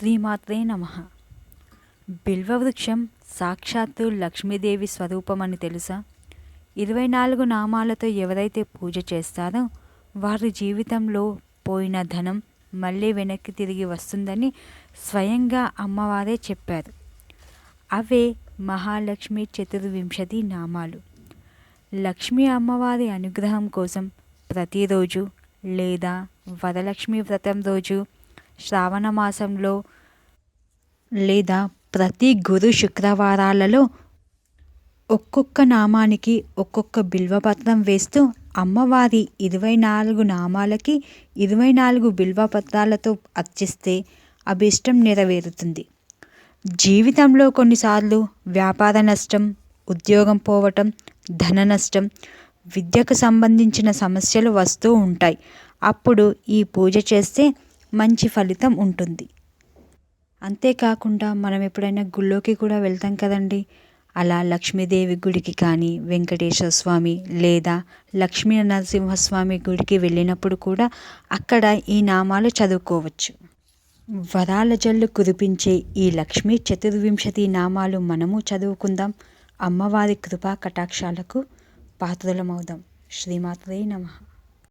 శ్రీమాత్రే నమ. బిల్వవృక్షం సాక్షాత్తు లక్ష్మీదేవి స్వరూపమని తెలుసా? ఇరవై నాలుగు నామాలతో ఎవరైతే పూజ చేస్తారో వారి జీవితంలో పోయిన ధనం మళ్ళీ వెనక్కి తిరిగి వస్తుందని స్వయంగా అమ్మవారే చెప్పారు. అవే మహాలక్ష్మి చతుర్వింశతి నామాలు. లక్ష్మీ అమ్మవారి అనుగ్రహం కోసం ప్రతిరోజు లేదా వరలక్ష్మి వ్రతం రోజు శ్రావణ మాసంలో లేదా ప్రతి గురు శుక్రవారాలలో ఒక్కొక్క నామానికి ఒక్కొక్క బిల్వపత్రం వేస్తూ అమ్మవారి ఇరవై నాలుగు నామాలకి ఇరవై నాలుగు బిల్వపత్రాలతో అర్చిస్తే అభిష్టం నెరవేరుతుంది. జీవితంలో కొన్నిసార్లు వ్యాపార నష్టం ఉద్యోగం పోవటం ధన నష్టం విద్యకు సంబంధించిన సమస్యలు వస్తూ ఉంటాయి. అప్పుడు ఈ పూజ చేస్తే మంచి ఫలితం ఉంటుంది. అంతేకాకుండా మనం ఎప్పుడైనా గుళ్ళోకి కూడా వెళ్తాం కదండి. అలా లక్ష్మీదేవి గుడికి కానీ వెంకటేశ్వర స్వామి లేదా లక్ష్మీ నరసింహస్వామి గుడికి వెళ్ళినప్పుడు కూడా అక్కడ ఈ నామాలు చదువుకోవచ్చు. వరాల జల్లు కురిపించే ఈ లక్ష్మీ చతుర్వింశతి నామాలు మనము చదువుకుందాం. అమ్మవారి కృపా కటాక్షాలకు పాత్రలమవుదాం. శ్రీమాత్రే నమః.